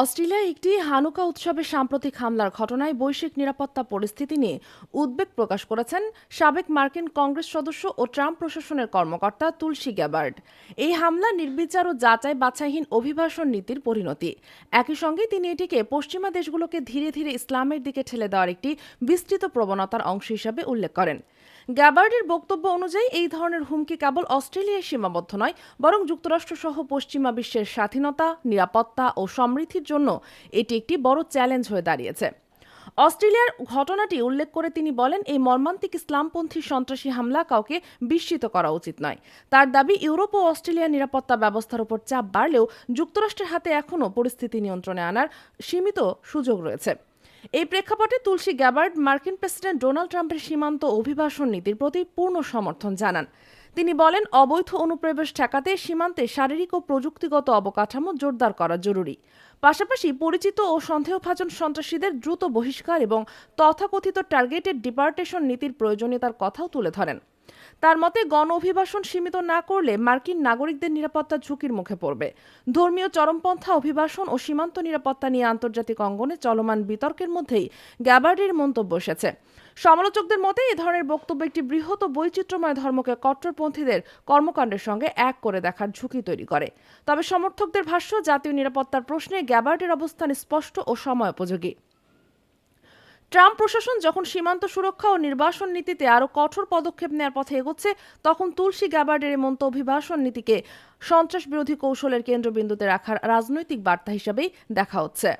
অস্ট্রেলিয়ায় একটি হানুকা উৎসবে সাম্প্রতিক হামলার ঘটনায় বৈশ্বিক নিরাপত্তা পরিস্থিতি নিয়ে উদ্বেগ প্রকাশ করেছেন সাবেক মার্কিন কংগ্রেস সদস্য ও ট্রাম্প প্রশাসনের কর্মকর্তা তুলসী গ্যাবার্ড এই হামলা নির্বিচার ও যাচাই বাছাইহীন অভিবাসন নীতির পরিণতি। একই সঙ্গে তিনি এটিকে পশ্চিমা দেশগুলোকে ধীরে ধীরে ইসলামের দিকে ঠেলে দেওয়ার একটি বিস্তৃত প্রবণতার অংশ হিসাবে উল্লেখ করেন। গ্যাবার্ডের বক্তব্য অনুযায়ী এই ধরনের হুমকি কেবল অস্ট্রেলিয়ায় সীমাবদ্ধ নয়, বরং যুক্তরাষ্ট্রসহ পশ্চিমা বিশ্বের স্বাধীনতা, নিরাপত্তা ও সমৃদ্ধির জন্য এটি একটি বড় চ্যালেঞ্জ হয়ে দাঁড়িয়েছে। অস্ট্রেলিয়ার ঘটনাটি উল্লেখ করে তিনি বলেন, এই মর্মান্তিক ইসলামপন্থী সন্ত্রাসী হামলা কাউকে বিস্মিত করা উচিত নয়। তার দাবি, ইউরোপ ও অস্ট্রেলিয়ার নিরাপত্তা ব্যবস্থার উপর চাপ বাড়লেও যুক্তরাষ্ট্রের হাতে এখনও পরিস্থিতি নিয়ন্ত্রণে আনার সীমিত সুযোগ রয়েছে। এই প্রেক্ষাপটে তুলসী গ্যাবার্ড, মার্কিন প্রেসিডেন্ট ডোনাল্ড ট্রাম্পের সীমান্ত অভিবাসন নীতির প্রতি পূর্ণ সমর্থন জানান। তিনি বলেন, অবৈধ অনুপ্রবেশ ঠেকাতে সীমান্তে শারীরিক ও প্রযুক্তিগত অবকাঠামো জোরদার করা জরুরি। পাশাপাশি পরিচিত ও সন্দেহভাজন সন্ত্রাসীদের দ্রুত বহিষ্কার এবং তথাকথিত টার্গেটেড ডিপার্টেশন নীতির প্রয়োজনীয়তার কথাও তুলে ধরেন। তার মতে, গণ অভিবাসন সীমিত না করলে মার্কিন নাগরিকদের নিরাপত্তা ঝুঁকির মুখে পড়বে। ধর্মীয় চরমপন্থা অভিবাসন ও সীমান্ত নিরাপত্তা নিয়ে আন্তর্জাতিক অঙ্গনে চলমান বিতর্কের মধ্যেই গ্যাবার্ডির মন্তব্য এসেছে। সমালোচকদের মতে এই ধরনের বক্তব্য একটি বৃহৎ ও বৈচিত্র্যময় ধর্মকে কট্টরপন্থীদের কর্মকাণ্ডের সঙ্গে এক করে দেখার ঝুঁকি তৈরি করে। তবে সমর্থকদের ভাষ্য, জাতীয় নিরাপত্তার প্রশ্নে গ্যাবার্টের অবস্থান স্পষ্ট ও সময়োপযোগী। ট্রাম্প প্রশাসন যখন সীমান্ত সুরক্ষা ও নির্বাসন নীতিতে আরও কঠোর পদক্ষেপ নেওয়ার পথে এগোচ্ছে, তখন তুলসী গ্যাবার্ডের এই মন্ত অভিবাসন নীতিকে সন্ত্রাস বিরোধী কৌশলের কেন্দ্রবিন্দুতে রাখার রাজনৈতিক বার্তা হিসেবেই দেখা হচ্ছে।